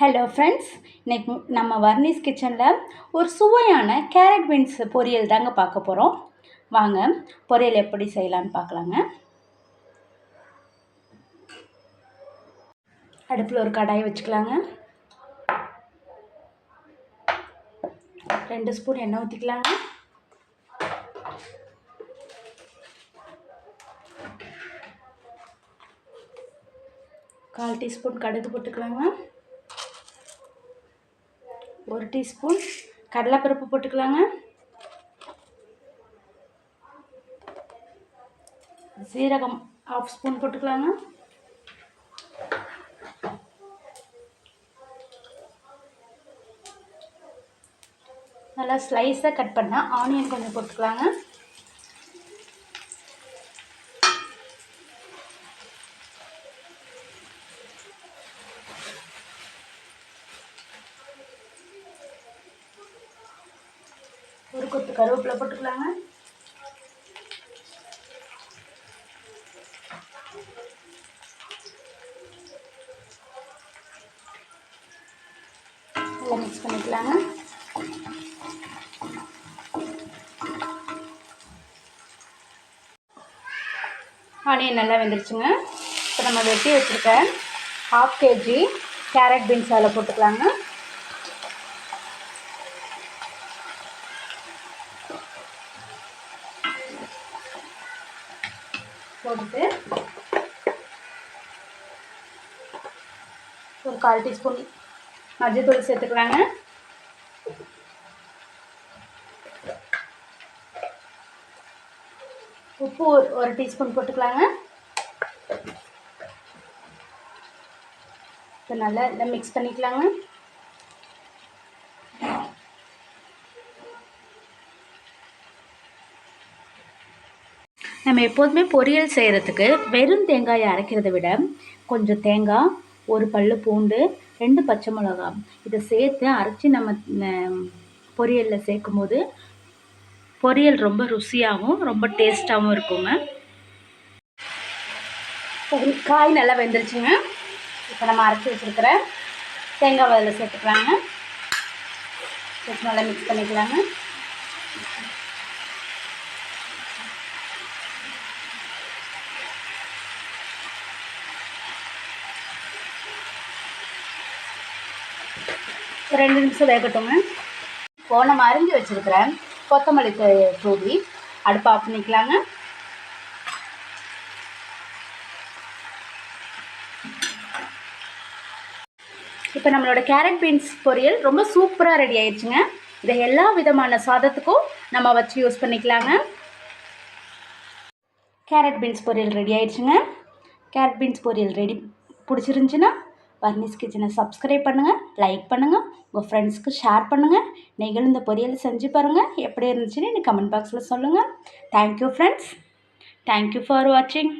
Hello friends இன்றைக்கு நம்ம வர்னிஸ் கிச்சனில் ஒரு சுவையான கேரட் பீன்ஸ் பொரியல் தாங்க பார்க்க போகிறோம் வாங்க பொரியல் எப்படி செய்யலான்னு பார்க்கலாங்க. அடுப்பில் ஒரு கடாயை வச்சுக்கலாங்க. ரெண்டு ஸ்பூன் எண்ணெய் ஊற்றிக்கலாங்க கால் டீஸ்பூன் கடுகு போட்டுக்கலாங்க. ஒரு டீஸ்பூன். கடலைப்பருப்பு போட்டுக்கலாங்க. சீரகம் ஆஃப் ஸ்பூன் போட்டுக்கலாங்க. நல்லா ஸ்லைஸாக கட் பண்ணால் ஆனியன் கொஞ்சம் போட்டுக்கலாங்க. ஒரு கொத்து கருவேப்பிலை போட்டுக்கலாங்க. நல்லா மிக்ஸ் பண்ணிக்கலாங்க. ஆனியன் நல்லா வெந்துருச்சுங்க. இப்போ நம்ம வெட்டி வச்சுருக்க ஹாஃப் கேஜி கேரட் பீன்ஸ் அதில் போட்டுக்கலாங்க. போட்டுட்டு ஒரு கால் டீஸ்பூன் மஞ்சத்தூள் சேர்த்துக்கலாங்க. உப்பு ஒரு ஒரு டீஸ்பூன் போட்டுக்கலாங்க. இப்போ நல்லா இதை மிக்ஸ் பண்ணிக்கலாங்க. நம்ம எப்போதுமே பொரியல் செய்கிறதுக்கு வெறும் தேங்காயை அரைக்கிறத விட கொஞ்சம் தேங்காய் ஒரு பல் பூண்டு ரெண்டு பச்சை மிளகா இதை சேர்த்து அரைச்சி நம்ம பொரியலில் சேர்க்கும் போது பொரியல் ரொம்ப ருசியாகவும் ரொம்ப டேஸ்ட்டாகவும் இருக்குங்க. காய் நல்லா வெந்துருச்சுங்க. இப்போ நம்ம அரைச்சி வச்சுருக்கிற தேங்காய் அதில் சேர்த்துக்கலாங்க. நல்லா மிக்ஸ் பண்ணிக்கலாங்க. ரெண்டு நிமிஷம் வேகட்டுங்க. இப்போ நம்ம அரிஞ்சு வச்சுருக்கிறேன் கொத்தமல்லி தூவி அடுப்பு ஆஃப் பண்ணிக்கலாங்க. இப்போ நம்மளோட கேரட் பீன்ஸ் பொரியல் ரொம்ப சூப்பராக ரெடி ஆயிடுச்சுங்க இதை எல்லா விதமான சாதத்துக்கும் நம்ம வச்சு யூஸ் பண்ணிக்கலாங்க. கேரட் பீன்ஸ் பொரியல் ரெடி ஆயிடுச்சுங்க கேரட் பீன்ஸ் பொரியல் ரெடி பிடிச்சிருந்துச்சின்னா வர்னிஸ் கிச்சனை சப்ஸ்கிரைப் பண்ணுங்கள் லைக் பண்ணுங்கள் உங்கள் ஃப்ரெண்ட்ஸ்க்கு ஷேர் பண்ணுங்கள் நீங்களும் இந்த பொரியல் செஞ்சு பாருங்கள் எப்படி இருந்துச்சுன்னு எனக்கு கமெண்ட் பாக்ஸில் சொல்லுங்கள் தேங்க்யூ ஃப்ரெண்ட்ஸ் தேங்க்யூ ஃபார் வாட்சிங்